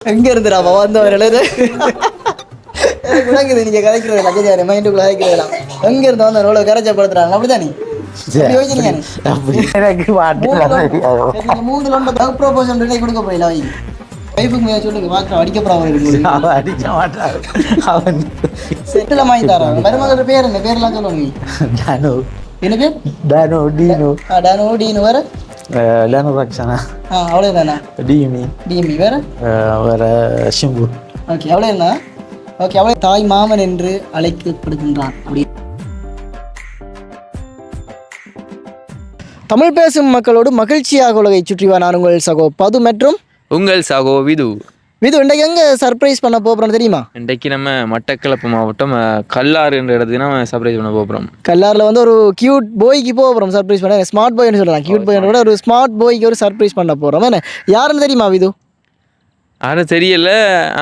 எங்க இருந்துடாமா வந்தவர்கள் எனக்கு விளங்குது நீங்க கதைக்கிறது லக்கஜாரி மைண்டுக்குள்ள கதைக்கிறதெல்லாம் எங்க இருந்து வந்த எவ்வளவு கரைச்சப்படுத்துறாங்க? அப்படிதான் மூணு லொண்ட தகு ப்ரோபோசல் ரெடி கொடுக்க போயில வைஃபுக்கு சொல்லுங்க பார்க்க அடிக்க போறாங்க அவன் அடிக்க அவன் செட்டில் வாங்கி பேர் என்ன? பேர்லாம் சொல்லுங்க நீ. டானோ என்ன பேர்? டானோ டீனோ டானோ டீனு வேற? அஹ் லேனோ ரக்ஷனா ஆ அவ்வளோதானா டிமி டிஎம்பி வேற அஹ் வேற ஷிம்பு ஓகே அவ்வளோ என்ன ஓகே அவ்வளோ தாய் மாமன் என்று அழைக்கப்படுகின்றான் அப்படி தமிழ் பேசும் மக்களோடு மகிழ்ச்சியாக உலகை சுற்றி நான் உங்கள் சகோ பது மற்றும் உங்கள் சகோ விது இது இன்றைக்கு எங்கே சர்ப்ரைஸ் பண்ண போகிறோம் தெரியுமா? இன்றைக்கு நம்ம மட்டக்களப்பு மாவட்டம் கல்லாறு என்ற இடத்துக்கு நம்ம சர்ப்ரைஸ் பண்ண போகிறோம் கல்லாரில் வந்து ஒரு கியூட் போய்க்கு போக போகிறோம் சர்ப்ரைஸ் பண்ண. ஸ்மார்ட் பாய்னு சொல்லலாம். கியூட் பாய் விட ஒரு ஸ்மார்ட் பாய்க்கு ஒரு சர்ப்ரைஸ் பண்ண போகிறோம் என்ன? யாருன்னு தெரியுமா விது? யாரும் தெரியல.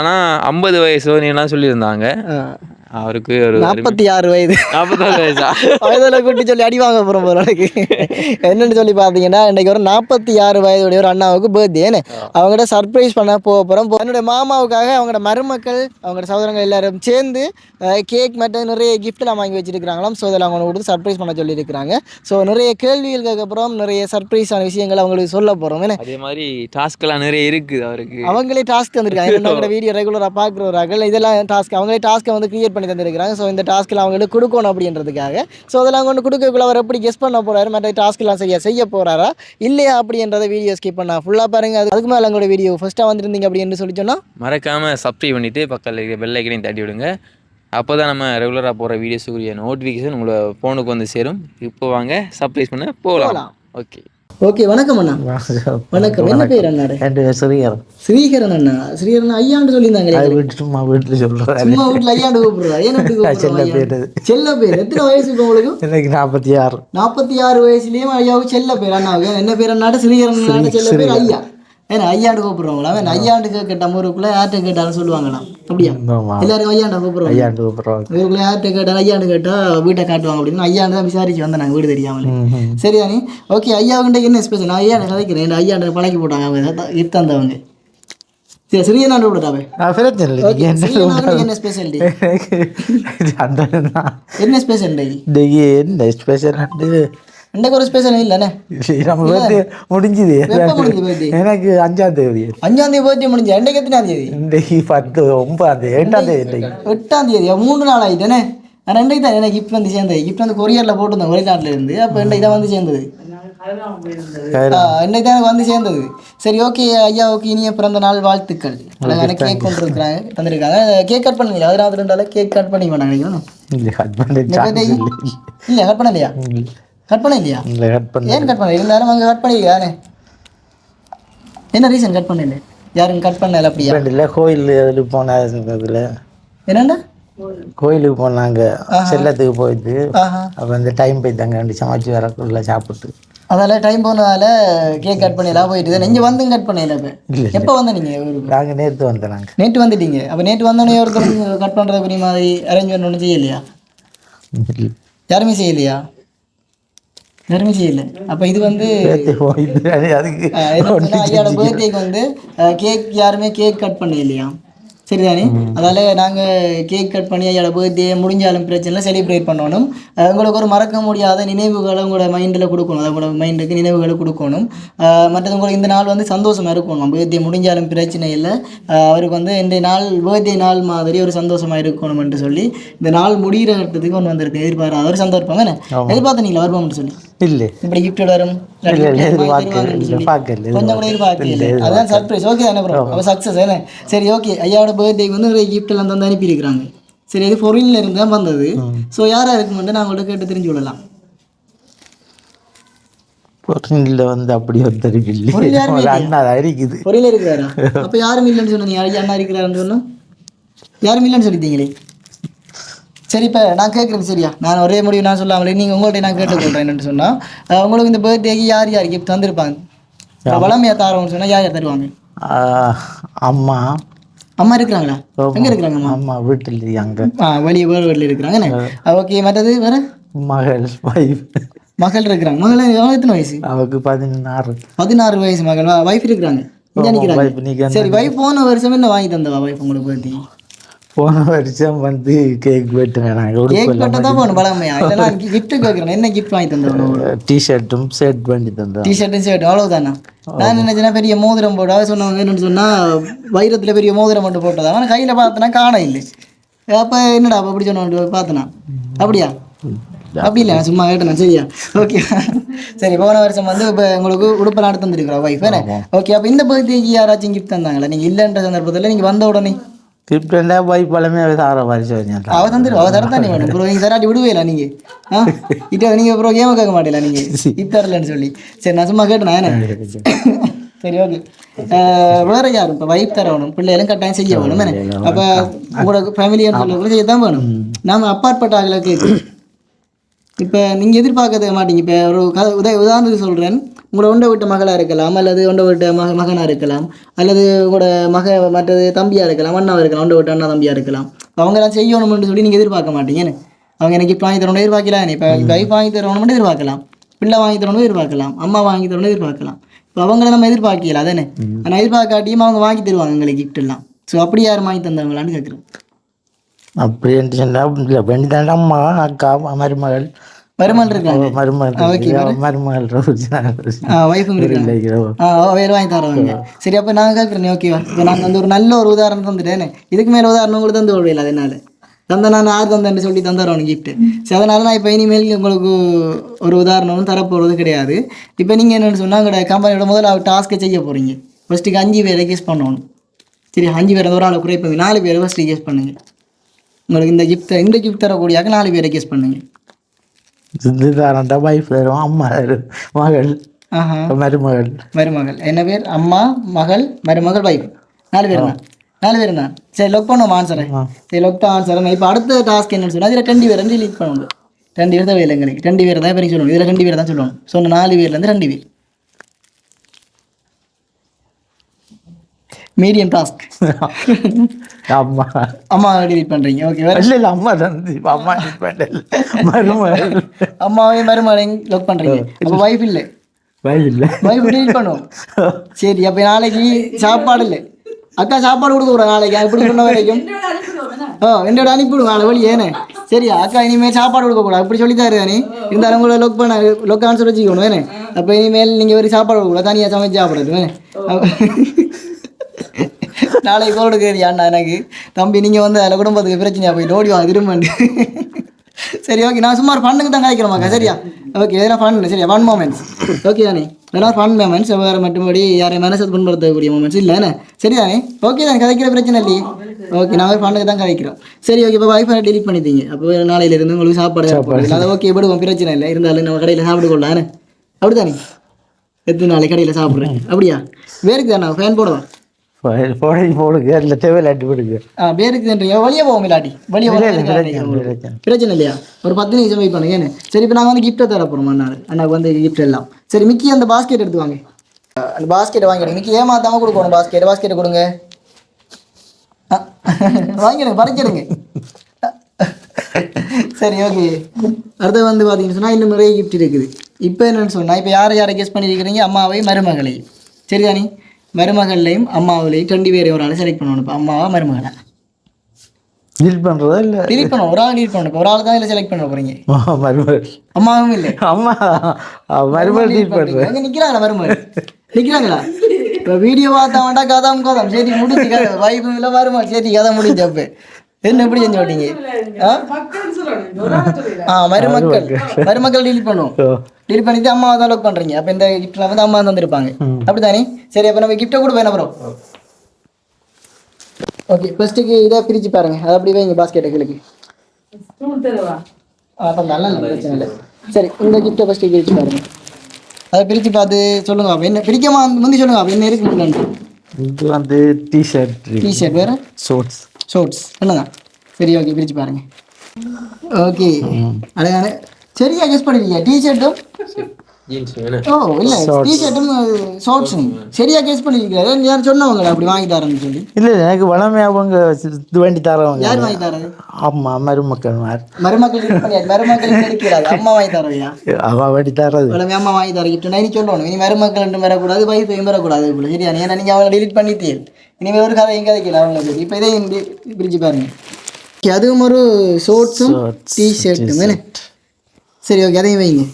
ஆனால் ஐம்பது வயசு எல்லாம் சொல்லியிருந்தாங்க. அவருக்கு ஒரு நாற்பத்தி ஆறு வயது. நாற்பத்தாறு வயசா? வயதில் கூட்டி சொல்லி அடி வாங்க போகிறோம் போகிறதுக்கு என்னன்னு சொல்லி பார்த்தீங்கன்னா இன்றைக்கி ஒரு நாற்பத்தி ஆறு வயதுடைய ஒரு அண்ணாவுக்கு பர்த்டேன்னு அவங்கள்ட்ட சர்ப்ரைஸ் பண்ண போக போகிறோம் என்னுடைய மாமாவுக்காக அவங்களோட மருமக்கள் அவங்களோட சகோதரங்கள் எல்லாரும் சேர்ந்து கேக் மற்றும் நிறைய கிஃப்ட்லாம் வாங்கி வச்சிருக்கிறாங்களாம். ஸோ அதில் அவங்க கொடுத்து சர்ப்ரைஸ் பண்ண சொல்லியிருக்கிறாங்க. ஸோ நிறைய கேள்விகளுக்கு அப்புறம் நிறைய சர்ப்ரைஸான விஷயங்கள் அவங்களுக்கு சொல்ல போகிறோம் என்ன? அதே மாதிரி டாஸ்க்கெல்லாம் நிறைய இருக்குது அவருக்கு. அவங்களே டாஸ்க் தந்திருக்காங்க. என்னோட வீடியோ ரெகுலராக பார்க்குறவர்கள் இதெல்லாம் டாஸ்க் அவங்களே டாஸ்க்கை வந்து கிரியேட் பண்ணி தந்திருக்காங்க ஸோ இந்த டாஸ்க்கில் அவங்களுக்கு கொடுக்கணும் அப்படின்றதுக்காக. ஸோ அதெல்லாம் கொண்டு கொடுக்கக்குள்ள அவர் எப்படி கெஸ் பண்ண போறாரு? மற்ற டாஸ்க்கெல்லாம் செய்ய செய்ய போறாரா? இல்லையா அப்படின்றத வீடியோ ஸ்கிப் பண்ணா. ஃபுல்லாக பாருங்க அது அதுக்கு மேலே எங்களோட வீடியோ ஃபஸ்ட்டாக வந்திருந்தீங்க அப்படின்னு சொல்லி சொன்னால் மறக்காமல் சப்ஸ்கிரைப் பண்ணிவிட்டு பக்கத்தில் பெல் ஐக்கனையும் தட்டி விடுங்க. அப்போ தான் நம்ம ரெகுலராக போகிற வீடியோஸுக்குரிய நோட்டிஃபிகேஷன் உங்களை ஃபோனுக்கு வந்து சேரும். இப்போ வாங்க சர்ப்ரைஸ் பண்ண போகலாம். ஓகே ஓகே வணக்கம் அண்ணா. வணக்கம். என்ன பேர் என் சிறியர் ஸ்ரீகரன் அண்ணா. ஸ்ரீகரன் ஐயாண்டு சொல்லியிருந்தாங்க அது வீட்டு சும்மா வீட்டில் சொல்கிறேன் சும்மா வீட்டில் ஐயாண்டு கூப்பிடுறா. ஏன் அப்படி கூப்பிடுறா செல்ல? பேர். செல்ல பேர். எத்தனை வயசு இப்போ உங்களுக்கு? எனக்கு நாற்பத்தி ஆறு. நாற்பத்தி ஆறு வயசுலயும் ஐயாவுக்கு செல்ல பேர். அண்ணாவுக்கு. என்ன பேர் அண்ணாடு ஸ்ரீகரன் செல்ல பேர் ஐயா. ஏன்னா ஐயாண்டு கூப்பிடுறவங்களா? வேணும் ஐயாண்டு கேட்ட ஊருக்குள்ள யார்கிட்ட கேட்டாலும் சொல்லுவாங்களாம் அப்படியா? எல்லாரும் ஐயாண்டா கூப்பிடுவாங்க. ஐயாண்டு கூப்பிட்றோம் ஊருக்குள்ள யார்கிட்ட கேட்டாலும் ஐயாண்டு கேட்டா வீட்டை காட்டுவாங்க அப்படின்னு. ஐயாண்டு தான் விசாரிச்சு வந்தேன் நாங்கள் வீடு தெரியாமலே. சரிதானே ஓகே ஐயாவுக்கிட்ட என்ன ஸ்பெஷல் நான் ஐயாண்டு கதைக்கிறேன். ஐயாண்டு பழக்கி போட்டாங்க அவங்க? இத்தந்தவங்க சரி பிரச்சனை இல்லை. ஓகே நீங்க என்ன ஸ்பெஷல் என்ன ஸ்பெஷல் என்ன ஸ்பெஷல் இன்றைக்கு ஒரு ஸ்பெஷல் இல்லைண்ணே நம்ம birthday முடிஞ்சுது? எனக்கு அஞ்சாம் தேதி. அஞ்சாம் தேதி பர்த்டே முடிஞ்சு இன்றைக்கு எத்தனாம் தேதி? இன்றைக்கு பத்து ஒன்பதாம் தேதி எட்டாம் தேதி இன்றைக்கு எட்டாம் தேதி மூணு நாள் ஆயிட்டேனே நான் ரெண்டைக்கு தான் எனக்கு கிஃப்ட் வந்து சேர்ந்தது. கிஃப்ட் வந்து கொரியரில் போட்டிருந்தேன் வெளிநாட்டுல இருந்து. அப்போ ரெண்டைக்கு தான் வந்து சேர்ந்தது. இன்னைக்கு தான் எனக்கு வந்து சேர்ந்தது. சரி ஓகே ஐயாவுக்கு இனிய பிறந்த நாள் வாழ்த்துக்கள். அழகான கேக் கொண்டு இருக்கிறாங்க தந்திருக்காங்க. கேக் கட் பண்ணல அதனால ரெண்டால கேக் கட் பண்ணி நினைக்கிறேன் இல்லை கட் பண்ண சான்ஸ் இல்லை. இல்லை. கட் பண்ண இல்லையா இல்லை கட் பண்ண ஏன் கட் பண்ண இருந்தாலும் அங்கே கட் பண்ணிருக்கானே என்ன ரீசன் கட் பண்ணல? யாரும் கட் பண்ணல அப்படியா? இல்லை கோயில் அதில் போனதில் என்னண்டா கோயிலுக்கு போனாங்க. செல்லத்துக்கு போயிட்டு. அப்போ அந்த டைம் போயிட்டாங்க சமைச்சு வரக்குள்ள சாப்பிட்டு. அதால டைம் போனதால கேக் கட் பண்ணிடலாம் போயிட்டு. நெஞ்சு வந்து கட் பண்ணல இப்போ இல்லை எப்போ வந்த நீங்க ஊருக்கு? நாங்கள் நேற்று வந்தோம் நாங்கள் நேற்று வந்துட்டீங்க. அப்போ நேற்று வந்தோடனே ஒருத்தர் கட் பண்ணுறது பெரிய மாதிரி அரேஞ்ச்மெண்ட் ஒன்றும் செய்யலையா யாருமே செய்யலையா? யாருமே செய்யல அப்போ இது வந்து அதுக்கு ஐயாவோட பர்த்டேக்கு வந்து கேக் யாருமே கேக் கட் பண்ண இல்லையா சரிதானே அதால நாங்கள் கேக் கட் பண்ணி ஐயாவோட பர்த்டே முடிஞ்சாலும் பிரச்சனை இல்லை செலிப்ரேட் பண்ணணும். உங்களுக்கு ஒரு மறக்க முடியாத நினைவுகளை உங்களோட மைண்டில் கொடுக்கணும். அது உங்களோட மைண்டுக்கு நினைவுகளை கொடுக்கணும். மற்றது உங்களுக்கு இந்த நாள் வந்து சந்தோஷமாக இருக்கணும். பர்த்டே முடிஞ்சாலும் பிரச்சனை இல்லை. அவருக்கு வந்து இந்த நாள் பர்த்டே நாள் மாதிரி ஒரு சந்தோஷமாக இருக்கணும்னு சொல்லி இந்த நாள் முடிகிற கட்டத்துக்கு ஒன்று வந்திருக்கு எதிர்பாராத ஒரு சந்தர்ப்பம் தானே? எதிர்பார்த்தீங்களா வருவோம்னு சொல்லி. இல்லை இப்படி gift வரும் இல்ல, இல்ல, gift எதிர்பார்க்கல, தருவாங்கன்னு இல்ல, சொல்லி. பார்க்கல, கொஞ்சம் கூட எதிர்பார்க்கல அதான் சர்ப்ரைஸ் ஓகே தானே ப்ரோ அப்போ சக்ஸஸ் என்ன சரி ஓகே ஐயாவோட பர்த்டேக்கு வந்து நிறைய gift எல்லாம் தந்து அனுப்பியிருக்கிறாங்க சரி இது இருந்து தான் வந்தது ஸோ யாரா இருக்குமென்று நான் உங்கள்கிட்ட கேட்டு தெரிஞ்சு விடலாம் பொருளில் வந்து அப்படி ஒருத்தருக்கு இல்லை பொருள் யாருமே ஒரு அண்ணா தான் இருக்குது ஃபொரின்ல இருக்கிறாரா அப்போ யாரும் இல்லைன்னு சொன்னீங்க அண்ணா இருக்கிறாருன்னு சொன்னோம் யாரும் இல்லைன்னு சொல்லிட்டீங்களே சரி இப்போ நான் கேட்குறேன் சரியா? நான் ஒரே முடிவு நான் சொல்லாமலே நீங்கள் உங்கள்கிட்ட நான் கேட்டுக்கொள்கிறேன் என்னன்னு சொன்னால் உங்களுக்கு இந்த பர்த்டேக்கு யார் யார் gift தந்திருப்பாங்க? வளமையாக தாரவங்க சொன்னால் யார் யார் தருவாங்க? அம்மா. அம்மா இருக்கிறாங்களா? எங்கே இருக்கிறாங்க அம்மா? அம்மா வீட்டில் அங்கே. ஆ வெளியே வேறு வீட்டில் இருக்கிறாங்க ஓகே மற்றது வேற? மகள் வைஃப் மகள் இருக்கிறாங்க. மகள் எத்தனை வயசு? அவருக்கு பதினாறு. பதினாறு வயசு மகள். வைஃப் இருக்கிறாங்க. சரி வைஃப் போன வருஷம் என்ன வாங்கி தந்தவா வைஃப் உங்களுக்கு பற்றி போன வருஷம் வந்து கேக் வெட்டுங்க நாங்கள் கேக் உடுப்பு தான் போகணும் பழமையா. இல்லைனா கிஃப்ட் கேட்குறேன் என்ன கிஃப்ட் வாங்கி தந்தவங்க டிஷர்ட்டும் செட் பண்ணி தந்தோம் டிஷர்ட்டும் ஷர்ட் அவ்வளவுதானா? நான் நினைச்சேன்னா பெரிய மோதிரம் அவ சொன்னவங்க என்னன்னு சொன்னா வைரத்துல பெரிய மோதிரம் மட்டும் போட்டதா? ஆனால் கையில பார்த்தனா காண இல்லை. அப்ப என்னடா அப்ப அப்படி சொன்ன பார்த்தனா? அப்படியா? அப்படி இல்லை சும்மா கேட்டேன்? சரியா. ஓகே சரி போன வருஷம் வந்து இப்போ உங்களுக்கு உடுப்பெல்லாம் எடுத்து வந்துருக்குறோம் ஒய்ஃப் ஓகே அப்போ இந்த பர்த்டேக்கு யாராச்சும் கிஃப்ட் தந்தாங்களா? நீங்கள் இல்லைன்ற சந்தர்ப்பத்தில் நீங்கள் வந்த உடனே? கிஃப்ட் என்ன போய் பழமே சார வருஷம் வந்தேன் அவ தந்துரு அவ தரத்தானே வேணும் ப்ரோ நீங்கள் தராட்டி விடுவேல நீங்க ஆ இப்போ நீங்க ப்ரோ கேம கேட்க மாட்டீங்களா நீங்க இது தரலன்னு சொல்லி சரி நான் சும்மா கேட்டேன் என்ன சரி ஓகே வேற யாரும் இப்போ வைஃப் தரணும் பிள்ளைகளும் கட்டாயம் செய்ய வேணும் என்ன அப்போ உங்களோட ஃபேமிலியான சொல்ல செய்ய தான் வேணும் நாம அப்பாற்பட்ட ஆகல கேட்கு இப்போ நீங்கள் எதிர்பார்க்க மாட்டீங்க இப்போ ஒரு கதை உத உதாரணத்துக்கு சொல்கிறேன் உங்களோட ஒண்டை விட்ட மகளாக இருக்கலாம் அல்லது ஒண்டை விட்ட மக மகனாக இருக்கலாம் அல்லது உங்களோட மக மற்றது தம்பியாக இருக்கலாம் அண்ணாவாக இருக்கலாம் ஒண்டை விட்ட அண்ணா தம்பியாக இருக்கலாம். அவங்களாம் செய்யணும்னு சொல்லி நீங்கள் எதிர்பார்க்க மாட்டீங்கன்னு அவங்க எனக்கு இப்போ வாங்கி தரணும் எதிர்பார்க்கலாம் இப்போ வைஃப் வாங்கி தரணும்னு எதிர்பார்க்கலாம் பிள்ளை வாங்கி தரணும் எதிர்பார்க்கலாம் அம்மா வாங்கி தரணும் எதிர்பார்க்கலாம். இப்போ அவங்கள நம்ம எதிர்பார்க்கல அதானே? ஆனால் எதிர்பார்க்காட்டியும் அவங்க வாங்கி தருவாங்க எங்களுக்கு gift எல்லாம். ஸோ அப்படி யார் வாங்கி தந்தாங்களான்னு கேட்குறேன் சொன்னா இல்லை வேண்டிதான் அம்மா அக்கா மருமகள். வருமானம் இருக்காங்க. மருமகள் மருமகள் வேறு வாங்கி தருவாங்க சரி அப்போ நான் கேட்குறேன் ஓகேவா இப்போ நான் வந்து ஒரு நல்ல ஒரு உதாரணம் தந்துட்டேனே. இதுக்கு மேலே உதாரணம் கூட தந்து விடல அதனால. தந்த நான் யார் தந்தேன்னு சொல்லி தந்துடுறோம் கிஃப்ட் சரி அதனால நான் இப்போ இனிமேல் உங்களுக்கு ஒரு உதாரணமும் தரப்போகிறது கிடையாது. இப்போ நீங்கள் என்னென்னு சொன்னால் உங்களோட கம்பெனியோட முதல்ல டாஸ்க்கை செய்ய போகிறீங்க ஃபஸ்ட்டுக்கு அஞ்சு பேரை கேஸ் பண்ணணும். சரி அஞ்சு பேர் ஒரு ஆளை குறைப்பீங்க. நாலு பேரை ஃபஸ்ட்டு கேஸ் பண்ணுங்க. உங்களுக்கு இந்த கிஃப்ட் இந்த கிஃப்ட் தரக்கூடியாக நாலு பேரை கேஸ் பண்ணுங்க. சிந்தாரண்டா வைஃப் வரும் அம்மா வரும், மகள். மருமகள். மருமகள். என்ன பேர்? அம்மா மகள் மருமகள் வைஃப் நாலு பேர் தான் நாலு பேர் தான் சரி லொக் பண்ணுவோம் ஆன்சரை சரி லொக் தான் ஆன்சர் இப்போ அடுத்த டாஸ்க் என்னன்னு சொன்னால் இதில் ரெண்டு பேர் ரெண்டு லீக் பண்ணணும் ரெண்டு பேர் தான் வேலை எங்களுக்கு. ரெண்டு பேர் தான் இப்போ சொல்லணும் இதில் ரெண்டு பேர் தான் சொல்லணும் சொன்ன நாலு பேர்லேருந்து ரெண்டு பேர். Medium task. அம்மா. அம்மா delete பண்ணுறீங்க ஓகே இல்ல இல்ல அம்மா தந்து அம்மா பண்ணல. மருமகள். அம்மாவையும் மருமகளையும் லொக் பண்ணுறீங்க அப்போ வைஃப் இல்லை? வைஃப் இல்ல. வைஃப் delete பண்ணுவோம். சரி அப்போ நாளைக்கு சாப்பாடு இல்லை. அக்கா சாப்பாடு கொடுக்க கூடாது நாளைக்கு. எப்படி சொன்ன வரைக்கும் ஓ என்னோட அனுப்பிவிடுங்க நாளை வழி ஏனே? சரியா? அக்கா இனிமேல் சாப்பாடு கொடுக்க கூடாது. அப்படி சொல்லி தாரு நீ இருந்தாலும் உங்களை லொக் பண்ண லொக் ஆன்சர் வச்சுக்கணும் வேணே அப்போ இனிமேல் நீங்கள் ஒரு சாப்பாடு கொடுக்க கூடாது. தனியாக சமைச்சு சாப்பிடுறது வேணே நாளைக்கு கோடு கேரி அண்ணா எனக்கு. தம்பி நீங்கள் வந்து அதில் குடும்பத்துக்கு பிரச்சனையா போய் ஓடி வாங்க திரும்ப சரி ஓகே நான் சும்மா ஃபண்ணுக்கு தான் காய்க்கிறோமாக்கா சரியா? ஓகே இதெல்லாம் ஃபன் சரியா? ஃபன் மூமெண்ட்ஸ் ஓகே தானே? இதெல்லாம் ஃபன் மூமெண்ட்ஸ் வேறு மட்டும்படி யாரையும் மனசை புண்படுத்தக்கூடிய மூமெண்ட்ஸ் இல்லை என்ன? சரி தானே ஓகே தானே? கதைக்கிற பிரச்சனை இல்லையே? ஓகே நாங்கள் ஃபண்ணுக்கு தான் கதைக்கிறோம் சரி ஓகே இப்போ வைஃபை delete பண்ணிட்டீங்க. அப்போ நாளையிலேருந்து உங்களுக்கு சாப்பாடு சாப்பாடு. அதை ஓகே விடுவோம் பிரச்சனை இல்லை. இருந்தாலும் நம்ம கடையில் சாப்பிட்டு கொள்ளலான்னு அப்படி தானே எத்தனை நாளைக்கு கடையில் சாப்பிட்றேன்? அப்படியா? வேருக்கு தானே ஃபேன் போடுவோம் போட போடுங்க இல்லை தேவையில்ல அடி போடுங்க. ஆ பேருக்குன்றீங்க வெளியே போவோம் இல்லாட்டி. வெளியே பிரச்சனை இல்லையா? ஒரு பத்து நிமிஷம் வெயிட் பண்ணுங்க என்ன? சரி இப்போ நாங்கள் வந்து கிஃப்ட்டை தர போகிறோம் அண்ணா அண்ணாக்கு வந்து கிஃப்ட் எல்லாம். சரி மிக்கி அந்த பாஸ்கெட் எடுத்து வாங்க. அந்த பாஸ்கெட்டை வாங்கிடுங்க. மிக்கி ஏமாத்தாம கொடுக்கணும் பாஸ்கெட் பாஸ்கெட்டை கொடுங்க. வாங்கிடுங்க பறிச்சிடுங்க. சரி ஓகே அடுத்து வந்து பார்த்தீங்கன்னு சொன்னால் இன்னும் நிறைய கிஃப்ட் இருக்குது. இப்போ என்னன்னு சொன்னால் இப்போ யாரை யாரை கெஸ் பண்ணியிருக்கிறீங்க அம்மாவை மருமகளையும். சரிதானே? மருமகள்லையும் அம்மாவிலையும் ரெண்டு பேரையும் ஒரு ஆள் செலக்ட் பண்ணணும். இப்போ அம்மாவா மருமகளை? டீல் இல்ல? பண்ணணும். ஒரு ஆள் delete பண்ணணும். இப்போ ஒரு ஆள் தான் இதில் செலக்ட் பண்ண போகிறீங்க மருமகள். அம்மாவும் இல்லை. அம்மா மருமகள் டீல் அங்கே நிற்கிறாங்களா மருமகள்? நிற்கிறாங்களா இப்போ வீடியோ பார்த்தா வேண்டா கதாம் கோதம் சரி முடிஞ்சு கதை. வைஃபும் இல்லை மருமகள். சரி கதை முடிஞ்சு அப்போ. என்ன எப்படி செஞ்சு விட்டீங்க? ஆ? ஆ மருமக்கள். மருமக்கள். டீல் பண்ணுவோம் டீல் பண்ணிட்டு அம்மாவை தான் லோக் பண்ணுறீங்க அப்போ இந்த கிஃப்ட்லாம் வந்து அம்மா தந்துருப்பாங்க. அப்படி தானே சரி அப்போ நம்ம கிஃப்ட்டை கூட வேணா ப்ரோ ஓகே ஃபர்ஸ்ட்டுக்கு இதை பிரித்து பாருங்க. அதை அப்படி வைங்க பாஸ்கெட்டுகளுக்கு அப்போ நல்லா இல்லை பிரச்சனை இல்லை. சரி இந்த கிஃப்ட்டை ஃபஸ்ட்டு பிரித்து பாருங்க. அதை பிரித்து பார்த்து சொல்லுங்க அப்போ என்ன பிரிக்கமா முந்தி சொல்லுங்க அப்போ என்ன இருக்கு முன்னாடி இது வந்து டிஷர்ட் டிஷர்ட் வேறு? ஷோர்ட்ஸ் ஷோர்ட்ஸ் என்னதான் சரி ஓகே பிரித்து பாருங்க. ஓகே அழகான சரியா கெஸ் பண்ணுவீங்க டிஷர்ட்டும் ஓ இல்ல டிஷர்ட்டும் ஷார்ட்ஸும் சரியா கேஸ் பண்ணிருக்காரு யார் சொன்னவங்க அப்படி வாங்கி தரேன்னு சொல்லி இல்லை எனக்கு வளமே அவங்க இது வேண்டி தரவங்க யார் வாங்கி தரது அம்மா மருமக்கள் மாதிரி மருமக்கள் மருமக்கள் கிடைக்கிறாது அம்மா வாங்கி தரவையா அவ வேண்டி தர்றது இவ்வளவு அம்மா வாங்கி தர கிட்ட நீ சொல்லணும் இனி மருமக்கள் ரெண்டும் வரக்கூடாது வைஃபையும் வரக்கூடாது இப்படி சரியா ஏன்னா நீங்க அவங்களை delete பண்ணிட்டீங்க இனிமேல் ஒரு கதை எங்க கதைக்கல அவங்களுக்கு இப்போ இப்படி பிரிச்சு பாருங்க அதுவும் ஒரு ஷோர்ட்ஸும் டிஷர்ட்டும் என்ன சரி ஓகே அதையும் வைங்க.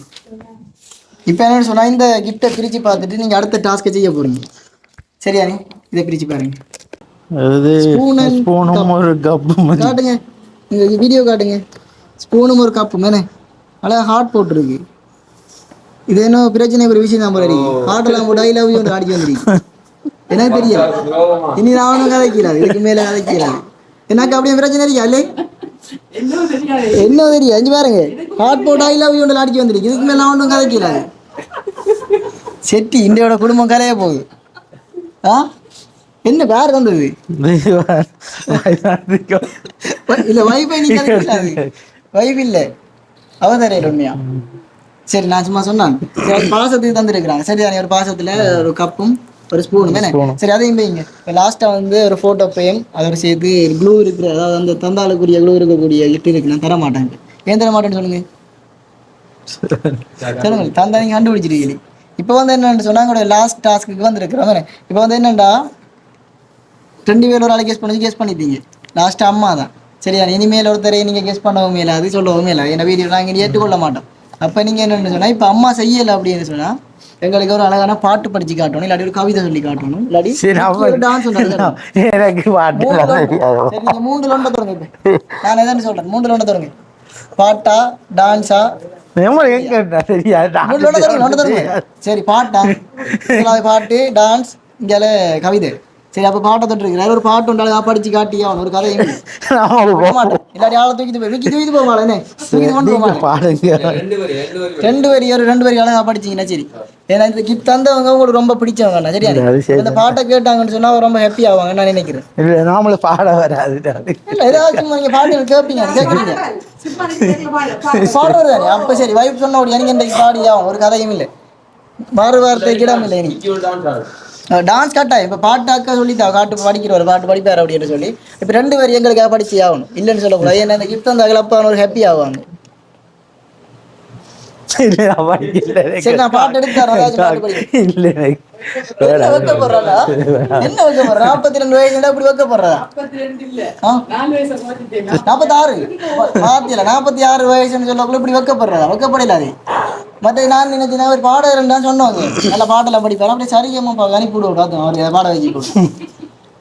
இப்போ என்னன்னு சொன்னா இந்த கிஃப்ட்டை பிரிச்சு பார்த்துட்டு நீங்க அடுத்த டாஸ்க்கை செய்ய போறீங்க. சரியா நீ? இதை பிரிச்சு பாருங்க. ஸ்பூனும் ஒரு காட்டுங்க. இந்த வீடியோ காட்டுங்க. ஸ்பூனும் ஒரு கப்பும் தானே? அழகா ஹார்ட் போட்டுருக்கு. இது என்ன பிரச்சனை ஒரு விஷயம் தான் போல இருக்கு. ஹார்ட்லாம் போட்டு ஐ லவ் யூ அடிச்சு வந்துருக்கு. எனக்கு தெரியும். இனி நான் ஒன்றும் கதைக்கிறாது இதுக்கு மேலே கதைக்கிறாது. எனக்கு அப்படியே பிரச்சனை இருக்கா இல்லை என்ன தெரியும் அஞ்சு பாருங்க. ஹார்ட் போட்டு ஐ லவ் யூ அடிச்சு வந்துருக்கு. இதுக்கு மேலே ஒன்றும் கதைக்கிறாது செட்டி இந்தியோட குடும்பம் கரைய போகுது. ஆ? என்ன பேர் வந்தது? இல்ல வைஃபை நீ வைஃப் இல்ல. அவ தரையில உண்மையா சரி நான் சும்மா சொன்னான். பாசத்துக்கு தந்துருக்குறாங்க. சரி தானே ஒரு பாசத்துல ஒரு கப்பும் ஒரு ஸ்பூனும் என்ன சரி அதையும் வைங்க. இப்போ லாஸ்ட்டாக வந்து ஒரு ஃபோட்டோ ஃப்ரேம் அதோட சேர்த்து க்ளூ இருக்கிற அதாவது அந்த தந்தாளுக்குரிய க்ளூ இருக்கக்கூடிய கிட்ட இருக்கு. நான் தர மாட்டாங்க ஏன் தர மாட்டேன்னு சொல்லுங்க சொல்லுங்க. தந்தா நீங்க கண்டுபிடிச்சிருக்கீங்க இப்போ வந்து என்னன்னு சொன்னாங்க லாஸ்ட் டாஸ்க்கு வந்திருக்கிறோம். இப்போ வந்து என்னண்டா? ரெண்டு பேர் ஒரு ஆள் கெஸ் பண்ணி கெஸ் பண்ணிட்டீங்க. லாஸ்ட் அம்மா தான். சரியா? இனிமேல் ஒருத்தரை நீங்கள் கெஸ் பண்ணவும் இல்லை அது சொல்லவும் இல்லை என்ன வீடியோ நாங்கள் ஏற்றுக்கொள்ள மாட்டோம். அப்போ நீங்கள் என்னென்னு சொன்னால் இப்போ அம்மா செய்யலை அப்படின்னு சொன்னால் எங்களுக்கு ஒரு அழகான பாட்டு படிச்சு காட்டணும் இல்லாட்டி ஒரு கவிதை சொல்லி காட்டணும் இல்லாட்டி டான்ஸ் எனக்கு பாட்டு மூன்று லொண்ட தொடங்க நான் எதான்னு சொல்றேன் மூன்று லொண்ட தொடங்க. பாட்டா டான்ஸா சரி பாட்டா பாட்டு டான்ஸ் இங்கால கவிதை. சரி அப்ப பாட்டை தொட்டிருக்கிறார் ஒரு பாட்டு உண்டால படிச்சு காட்டி அவன் ஒரு கதை இல்லாட்டி ஆளை தூக்கிட்டு போய் விக்கி தூக்கிட்டு கொண்டு போக மாட்டேன் பாடுங்க ரெண்டு வரி ரெண்டு வரி ரெண்டு வரி. ஒரு ரெண்டு வரி அழகா படிச்சீங்கன்னா சரி? ஏன்னா இந்த கிஃப்ட் தந்தவங்க உங்களுக்கு ரொம்ப பிடிச்சவங்க சரியா. இந்த பாட்டை கேட்டாங்கன்னு சொன்னா ரொம்ப ஹாப்பி ஆவாங்க நான் நினைக்கிறேன். இல்ல நாமளும் பாட வராது இல்ல ஏதாச்சும் நீங்க பாட்டு கேட்பீங்க கேட்குறீங்க பாடுறது தானே அப்ப சரி வைஃப் சொன்ன ஒரு எனக்கு இன்றைக்கு பாடி ஆகும் ஒரு கதையும் இல்லை. மாறு வார்த்தைக்கு இடம் இல்லை இனி. டான்ஸ் கட்டாயம் இப்போ பாட்டு அக்கா சொல்லிட்டா காட்டு படிக்கிற ஒரு பாட்டு படிப்பார் அப்படின்னு சொல்லி. இப்போ ரெண்டு பேர் எங்களுக்காக படிச்சு ஆகணும். இல்லைன்னு சொல்லக்கூடாது. ஏன்னா இந்த கிஃப்ட் அந்த அகலப்பான ஒரு ஹாப்பி ஆவாங்க. என்ன நாற்பத்தி ரெண்டு வயசு இப்படி வைக்க போறா? நாற்பத்தாறு? பாத்தியில நாற்பத்தி ஆறு வயசுன்னு சொல்லக்குள்ள இப்படி வைக்கப்படுறா வைக்கப்படல அது. மற்ற நான் நினைச்சேன் ஒரு பாடகர் தான் சொன்னாங்க நல்ல பாட்டெல்லாம் படிப்பாரு. அப்படியே சரிகமா பா அனுப்பி விடுவோம் பார்த்தோம் அவர் பாட வச்சு போட்டு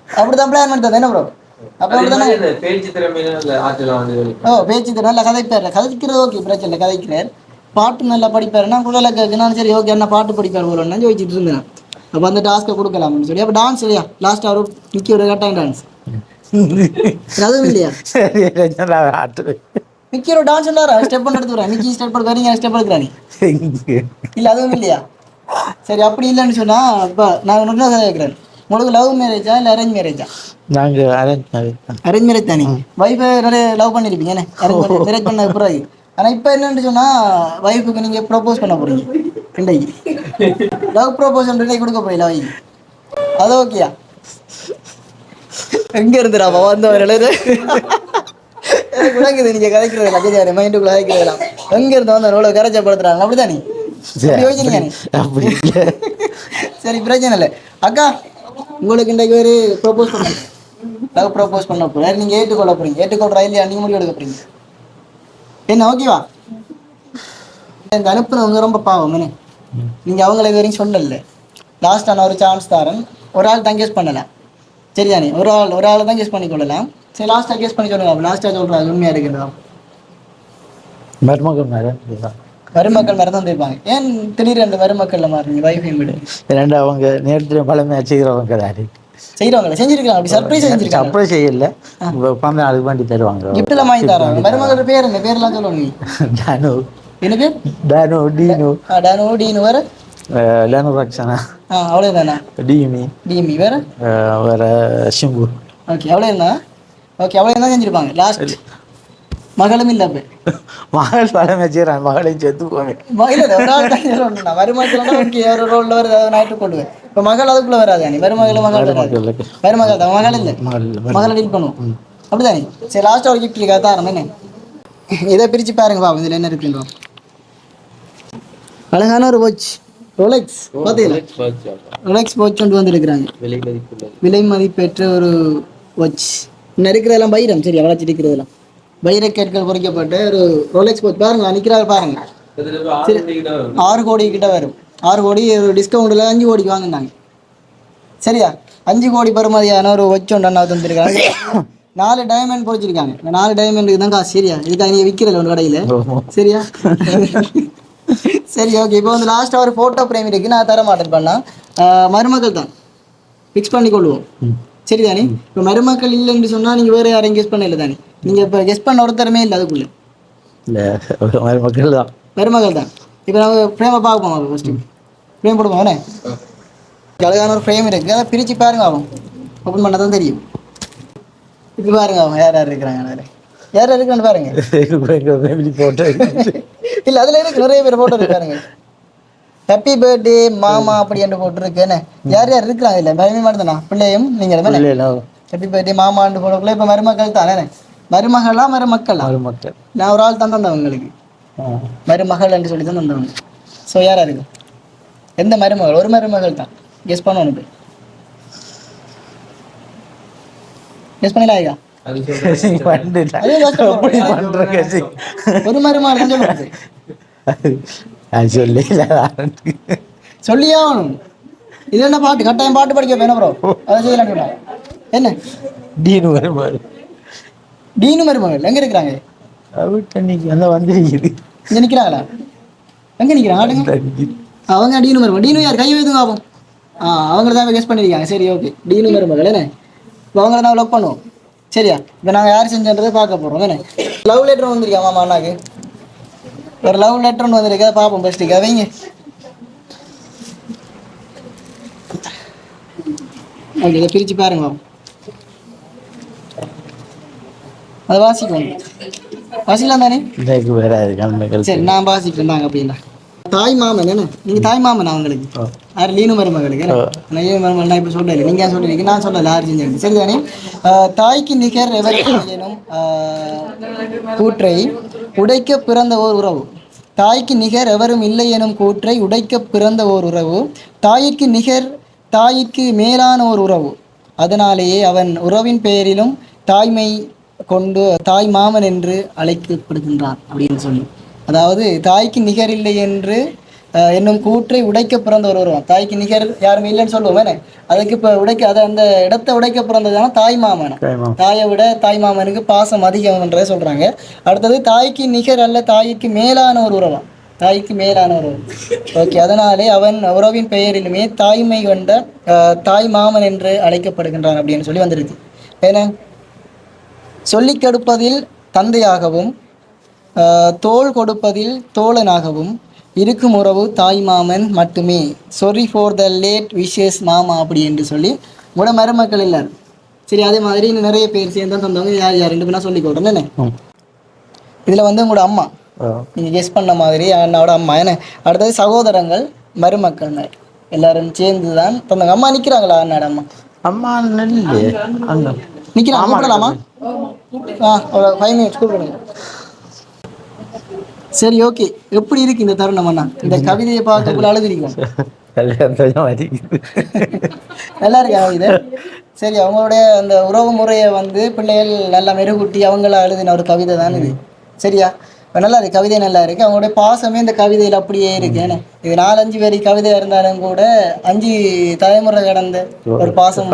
அப்படிதான் பிளான் பண்ணி என்ன ப்ரோ? பேச்சு ஓ பேச்சு நல்லா கதைப்பார். கதைக்கிறது ஓகே பிரச்சனை இல்லை. கதைக்கிறார். பாட்டு நல்லா படிப்பார். நான் குழலை கேட்கணும். சரி ஓகே என்ன பாட்டு படிப்பார் போலன்னு யோசிச்சுட்டு இருந்தேன். அப்போ அந்த டாஸ்க்கை கொடுக்கலாம்னு சொல்லி. அப்போ டான்ஸ் இல்லையா? லாஸ்ட் அவர் நிற்க ஒரு கட்டாயம் டான்ஸ் அதுவும் இல்லையா? மிக்கி ஒரு டான்ஸ் பண்ணாரா ஸ்டெப் பண்ண எடுத்து வரேன் மிக்கி ஸ்டெப் எடுக்க வரீங்க ஸ்டெப் எடுக்கிறானி இல்லை அதுவும் இல்லையா? சரி அப்படி இல்லைன்னு சொன்னா இப்போ நான் ஒன்று கேட்குறேன் உங்களுக்கு லவ் மேரேஜா இல்லை அரேஞ்ச் மேரேஜா நாங்க அரேஞ்ச் மேரேஜ் அரேஞ்ச் மேரேஜ் தானே? வைஃபை நிறைய லவ் பண்ணியிருப்பீங்க என்ன? அரேஞ்ச் மேரேஜ் பண்ண பிறகு. ஆனால் இப்போ என்னன்னு சொன்னால் ஒய்ஃபுக்கு நீங்கள் ப்ரொபோஸ் பண்ண போறீங்க. இன்றைக்கு லவ் ப்ரொபோஸ் இன்றைக்கு கொடுக்க போறீங்களா வைஃப் அது ஓகேயா எங்கே இருந்துடாமா வந்தவர்கள் விளங்குது நீங்கள் கதைக்கிறது இல்லை கஜாரி மைண்டுக்குள்ள கதைக்கிறதுலாம் எங்கே இருந்து வந்தவங்க எவ்வளோ கரைச்சப்படுத்துறாங்க அப்படிதானே? அப்படி சரி பிரச்சனை இல்லை. அக்கா உங்களுக்கு இன்றைக்கு ஒரு ப்ரோபோஸ் பண்ண லவ் ப்ரோபோஸ் பண்ண போகிறேன் நீங்கள் ஏற்றுக்கொள்ள போறீங்க. ஏற்றுக்கொள்றா இல்லையா? நீங்கள் முடிவு எடுக்க போறீங்க. என்ன ஓகேவா இந்த அனுப்புனவங்க ரொம்ப பாவம் என்ன? நீங்கள் அவங்கள வரைக்கும் சொல்லல. லாஸ்ட் நான் ஒரு சான்ஸ் தரேன் ஒரு ஆள் தான் கெஸ் பண்ணலாம் சரிதானே? ஒரு ஆள் ஒரு ஆள் தான் கெஸ் பண்ணி கொள்ளலாம் சரி லாஸ்ட்டாக கெஸ் பண்ணி சொல்லுங்க லாஸ்ட்டாக சொல்கிறாங்க உண்மையாக இருக்கிறதா மருமகன் மேரேஜ் தான் மருமக்கள் மறந்து இருப்பாங்க ஏன் திடீர் ரெண்டு மருமக்கள்ல மாறுங்க வைஃபையும் விடு ரெண்டு அவங்க நேரத்தில் பழமையா செய்கிறவங்க தானே செய்கிறவங்கள செஞ்சிருக்காங்க அப்படி சர்ப்ரைஸ் செஞ்சிருக்காங்க அப்புறம் செய்யல. பிறந்த நாளுக்கு வேண்டி தருவாங்க. கிஃப்ட்ல வாங்கி தராங்க. மருமகளோட பேர் என்ன? பேர்லாம் சொல்லணும் நீ. தானு என்ன பேர்? தானு டீனு. ஆ டானோ டீனு. வேற? லேனு ரக்ஷனா ஆ அவ்வளோதானா டீமி. டிஎம்பி வேற? வேற சிம்பு. ஓகே அவ்வளோ இருந்தா ஓகே அவ்வளோ தான் செஞ்சிருப்பாங்க. லாஸ்ட் மகளும் இல்லை அப்போ. மகள் படம் வச்சுக்கிறான். மகளையும் சேர்த்து போவேன். மகள் ஒரு ஆள் தான் சொல்லணும் நான் மருமகள் ஓகே ஒரு ரோலில் வருது அதை நைட்டு கொள்வேன் இப்போ மகள் அதுக்குள்ளே வராது நீ மருமகள் மகள் வராது. மருமகள் தான் மகள் இல்லை. மகள் டீல் பண்ணுவோம். அப்படிதானே? சரி லாஸ்ட்டாக ஒரு கிஃப்ட் இருக்கா தான் என்ன? இதை பிரித்து பாருங்க பாப்போம் இதில் என்ன இருக்குன்னு பாப்போம். அழகான ஒரு வாட்ச் ரொலெக்ஸ் பார்த்தீங்களா ரொலெக்ஸ் வாட்ச் கொண்டு வந்திருக்கிறாங்க. விலை மதிப்பெற்ற ஒரு வாட்ச் இன்னும் இருக்கிறதெல்லாம் பைரம் சரி வளர்ச்சி இருக்கிறதெல்லாம் வைரக்கற்கள் பொறிக்கப்பட்ட ஒரு ரொலெக்ஸ் வாட்ச் பாருங்க நிற்கிறாரு பாருங்க. ஆறு கோடி கிட்ட வரும். ஆறு கோடி ஒரு டிஸ்கவுண்ட்டில் அஞ்சு கோடிக்கு வாங்கினாங்க. சரியா? அஞ்சு கோடி பெறுமதியான ஒரு ஒன்று அண்ணா தந்துருக்காங்க நாலு டைமண்ட் பொறிச்சிருக்காங்க. நாலு டைமண்டுக்கு தான் காசு சரியா? இதுக்காக நீங்கள் விற்கிறல ஒன்று கடையில். சரியா? சரி ஓகே இப்போ வந்து லாஸ்ட்டாக ஒரு ஃபோட்டோ ஃப்ரேம் இருக்கு. நான் தர மாட்டேன் பண்ணா. மருமகள் தான் ஃபிக்ஸ் பண்ணி கொள்வோம் சரிதானே இப்போ மருமக்கள் இல்லைன்னு சொன்னால் நீங்கள் வேறு யாரையும் கெஸ் பண்ணல தானே? நீங்கள் இப்போ கெஸ் பண்ண ஒருத்தரமே இல்லை அதுக்குள்ளே. இல்லை ஒரு மாதிரி மக்கள் தான். மருமகள் தான். இப்போ நம்ம ஃப்ரேமை பார்ப்போம் ஃபஸ்ட்டு ஃப்ரேம் போடுவோம் அவனே அழகான ஒரு ஃப்ரேம் இருக்குது அதை பிரித்து பாருங்க அவன். ஓப்பன் பண்ண தான் தெரியும். இப்போ பாருங்க அவன் யார் யார் இருக்கிறாங்க யார் யார் யார் இருக்கான்னு பாருங்க. ஃபேமிலி போட்டோ இல்லை அதில் இருக்கு. நிறைய பேர் போட்டோ இருக்காருங்க ஹாப்பி பர்த்டே மாமா அப்படி என்று போட்டுருக்கேன்னு யார் யார் இருக்கிறாங்க இல்லை பயமே மாட்டேனா பிள்ளையும் நீங்கள் ஹாப்பி பர்த்டே மாமான்னு போடக்குள்ள இப்போ மருமக்கள் தானே? மருமகளா மருமக்களா? ஒரு மக்கள் நான் ஒரு ஆள் தான் தந்தேன் உங்களுக்கு. மருமகள் என்று சொல்லி தான் தந்தவங்க ஸோ யாரா இருக்கு? எந்த மருமகள்? ஒரு மருமகள் தான். கெஸ் பண்ணணும் போய் கெஸ் பண்ணல ஐயா? ஒரு மருமகள் தான் அது சொல்லி சொல்லியே ஆகணும் இது என்ன பாட்டு? கட்டாயம் பாட்டு படிக்க வேணும் ப்ரோ அதை செய்யலாம் என்ன? டீனு வருமாறு டீனு மருமகள் எங்க இருக்கிறாங்க? அன்னைக்கு அந்த வந்துருக்குது இங்க நிக்கிறாங்களா? எங்க நிக்கிறாங்க? ஆடுங்க அவங்க டீனு மருமகள் டீனு யார்? கை வைத்துங்க ஆகும் ஆ அவங்கள தான் கெஸ் பண்ணியிருக்காங்க சரி ஓகே டீனு மருமகள் என்ன? அவங்கள நான் லவ் பண்ணுவோம். சரியா? இப்போ நாங்கள் யார் செஞ்சன்றதை பார்க்க போகிறோம் என்ன? லவ் லெட்டர் வந்திருக்கா மாமா அண்ணாக்கு? ஒரு லவ் லெட்டர்னு வந்திருக்கு. அதை பார்ப்போம் ஃபஸ்ட்டுக்கு வைங்க ஓகே இதை பிரித்து பாருங்க. அதை வாசிக்கணும் வாசிக்கலாம் தானே? சரி நான் வாசிக்கிறேன். நாங்கள் அப்படின்னா தாய் மாமன் என்ன? நீங்க தாய் மாமன் அவங்களுக்கு. யார்? லீனு மருமகளுக்கு லீனு மருமகள் நான் இப்போ சொல்லல. நீங்க சொல்றீங்க? நான் சொல்லல யார் செஞ்சாங்க சரிதானே தாய்க்கு நிகர் எவர் கூற்றை உடைக்க பிறந்த ஓர் உறவு. தாய்க்கு நிகர் எவரும் இல்லை எனும் கூற்றை உடைக்க பிறந்த ஓர் உறவு தாய்க்கு நிகர் தாய்க்கு மேலான ஓர் உறவு. அதனாலேயே அவன் உறவின் பெயரிலும் தாய்மை கொண்டு தாய் மாமன் என்று அழைக்கப்படுகின்றான் அப்படின்னு சொல்லி. அதாவது தாய்க்கு நிகர் இல்லை என்று என்னும் கூற்றை உடைக்க பிறந்த ஒரு உருவம் தாய்க்கு நிகர் யாருமே இல்லைன்னு சொல்லுவோம் அதுக்கு இப்போ உடைக்க அதை அந்த இடத்தை உடைக்க பிறந்ததுனா தாய் மாமன். தாயை விட தாய் மாமனுக்கு பாசம் அதிகம்ன்றதை சொல்றாங்க. அடுத்தது தாய்க்கு நிகர் அல்ல தாய்க்கு மேலான ஒரு உறவம். தாய்க்கு மேலான ஒரு உறவு. ஓகே அதனாலே அவன் உறவின் பெயரிலுமே தாய்மை கொண்ட அஹ், தாய் மாமன் என்று அழைக்கப்படுகின்றான் அப்படின்னு சொல்லி வந்திருக்கு. ஏன்னா சொல்லிக் கெடுப்பதில் தந்தையாகவும் தோள் கொடுப்பதில் தோழனாகவும் இருக்கும் உறவு தாய் மாமன் மட்டுமே. Sorry for the late wishes மாமா அப்படி என்று சொல்லி உட மருமக்கள் எல்லாரும் சரி அதே மாதிரி இன்னும் நிறைய பேர் சேர்ந்து தான் தந்தவங்க யார் யார் ரெண்டு பேரும் சொல்லி கொடுறேன். இதில் வந்து உங்களோட அம்மா. ஓ. நீங்கள் கெஸ் பண்ண மாதிரி அண்ணாவோட அம்மா. என்ன? அடுத்தது சகோதரங்கள் மருமக்கள் எல்லாரும் சேர்ந்து தான் தந்தாங்க அம்மா நிற்கிறாங்களா அண்ணாட அம்மா? அம்மா நெல்லு. அங்க நிற்கிறாங்க கூப்பிடலாமா? ஆ ஒரு ஃபைவ் மினிட்ஸ் கூப்பிடுங்க. சரி ஓகே எப்படி இருக்கு இந்த தருணம் அண்ணா? இந்த கவிதையை பார்க்கக்குள்ள வரைக்குது நல்லா இருக்கா இது? சரி அவங்களுடைய அந்த உறவு முறையை வந்து பிள்ளைகள் நல்லா மெருகூட்டி அவங்கள எழுதின ஒரு கவிதை தான் இது. சரியா? நல்லா இருக்கு கவிதை நல்லா இருக்கு. அவங்களுடைய பாசமே இந்த கவிதையில் அப்படியே இருக்கு. என்ன இது நாலஞ்சு வரி கவிதையா இருந்தாலும் கூட அஞ்சு தலைமுறை கடந்த ஒரு பாசம்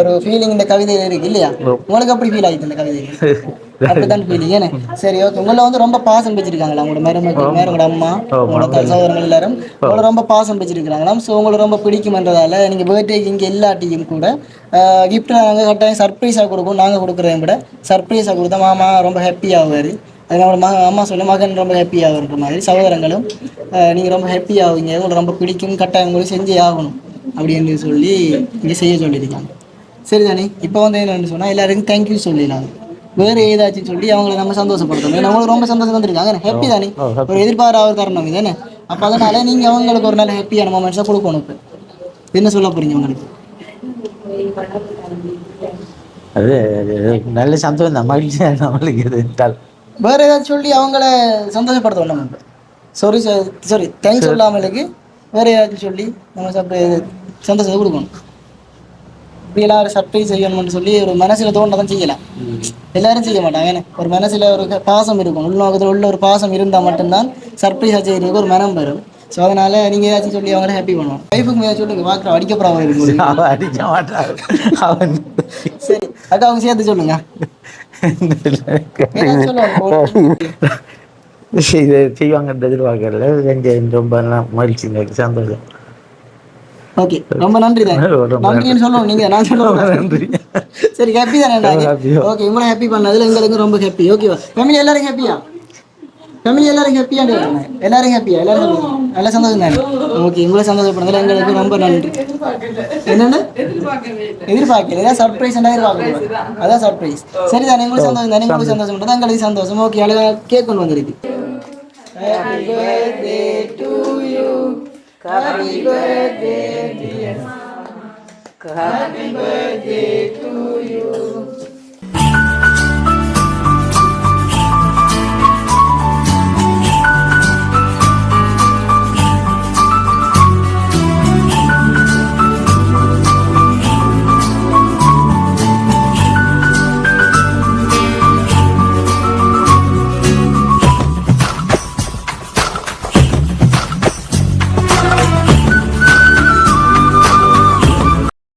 ஒரு ஃபீலிங் இந்த கவிதையில இருக்கு இல்லையா? உங்களுக்கு அப்படி ஃபீல் ஆயிடுச்சு இந்த கவிதையில? அப்படித்தான் ஃபீலிங் ஏன்னா சரி ஓகே உங்களை வந்து ரொம்ப பாசம் வச்சிருக்காங்களா? உங்களோட மருமக்கள் மேரோட அம்மா உங்களோட சகோதரர்கள் எல்லாரும் உங்களை ரொம்ப பாசம் வச்சிருக்கிறாங்களாம். ஸோ உங்களை ரொம்ப பிடிக்குமன்றதால நீங்கள் பர்த்டேக்கு இங்கே எல்லாட்டியும் கூட கிஃப்ட் நாங்கள் கட்டாயம் சர்ப்ரைஸாக கொடுப்போம். நாங்கள் கொடுக்குறதையும் விட சர்ப்ரைஸாக கொடுத்தா மாமா ரொம்ப ஹாப்பி அதனால மக அம்மா சொல்ல மகன் ரொம்ப ஹாப்பி ஆகுற மாதிரி சகோதரங்களும் நீங்கள் ரொம்ப ஹாப்பி ஆகுங்க உங்களை ரொம்ப பிடிக்கும் கட்டாயம் உங்களுக்கு செஞ்சே ஆகணும் அப்படின்னு சொல்லி இங்கே செய்ய சொல்லியிருக்காங்க. சரிதானே இப்போ வந்து என்னென்னு சொன்னால் எல்லாருக்கும் தேங்க்யூ சொல்லிடலாம். வேறு ஏதாச்சும் சொல்லி அவங்கள நம்ம சந்தோஷப்படுத்தணும். அவங்களுக்கு ரொம்ப சந்தோஷம் வந்துருக்காங்க ஹாப்பி தானே. ஒரு எதிர்பாராத தருணம் இதுதானே அப்போ அதனால நீங்கள் அவங்களுக்கு ஒரு நல்ல ஹாப்பியான மூமெண்ட்ஸாக கொடுக்கணும் இப்போ. என்ன சொல்ல போறீங்க உங்களுக்கு? அது அது நல்ல சந்தோஷம் தான். மகிழ்ச்சியாக நம்மளுக்கு இது வேற ஏதாச்சும் சொல்லி அவங்கள சந்தோஷப்படுத்தணும் நம்ம. சாரி சாரி தேங்க்ஸ் சொல்லாமலுக்கு வேற ஏதாச்சும் சொல்லி நம்ம சப்ப சந்தோஷத்தை கொடுக்கணும். இப்படி எல்லாரும் சர்ப்ரைஸ் செய்யணும்னு சொல்லி ஒரு மனசுல தோன்றதான் செய்யலாம். எல்லாரும் செய்ய மாட்டாங்க. என்ன? ஒரு மனசுல ஒரு பாசம் இருக்கும். உள்நோக்கத்தில் உள்ள ஒரு பாசம் இருந்தால் மட்டும்தான் சர்ப்ரைஸாக செய்யறதுக்கு ஒரு மனம் வரும். ஸோ அதனால நீங்க ஏதாச்சும் சொல்லி அவங்கள ஹாப்பி பண்ணுவோம். வைஃபுக்கு மேலே சொல்லுங்க. பார்க்குற அடிக்கப்புறம் இருக்கும் அவன் அடிக்க மாட்டான். அவன் சரி. அக்கா அவங்க சேர்த்து சொல்லுங்க. இது செய்வாங்கன்றது எதிர்பார்க்கல ரொம்ப மகிழ்ச்சி எனக்கு சந்தோஷம் ஓகே ரொம்ப நன்றி தான் நன்றின்னு சொல்லணும் நீங்க நான் சொல்லுவேன் நன்றி சரி ஹாப்பி தானே. ஓகே இவ்வளோ ஹாப்பி பண்ணதுல எங்களுக்கு ரொம்ப ஹாப்பி ஓகேவா ஃபேமிலி எல்லாரும் ஹாப்பியா ஃபேமிலி எல்லாரும் ஹாப்பியா எல்லாரும் ஹாப்பியா எல்லாரும் happy? நல்ல சந்தோஷம் தானே ஓகே இவ்வளோ சந்தோஷப்படுறதுல எங்களுக்கு ரொம்ப நன்றி என்னென்ன எதிர்பார்க்கல ஏதாவது சர்ப்ரைஸ் எதிர்பார்க்கல அதான் சர்ப்ரைஸ் சரி தானே உங்களுக்கு சந்தோஷம் தானே உங்களுக்கு சந்தோஷம் மட்டும் எங்களுக்கு சந்தோஷம் ஓகே அழகா கேக் கொண்டு வந்திருக்கு Happy birthday to you. Happy birthday, dear. Happy birthday to you.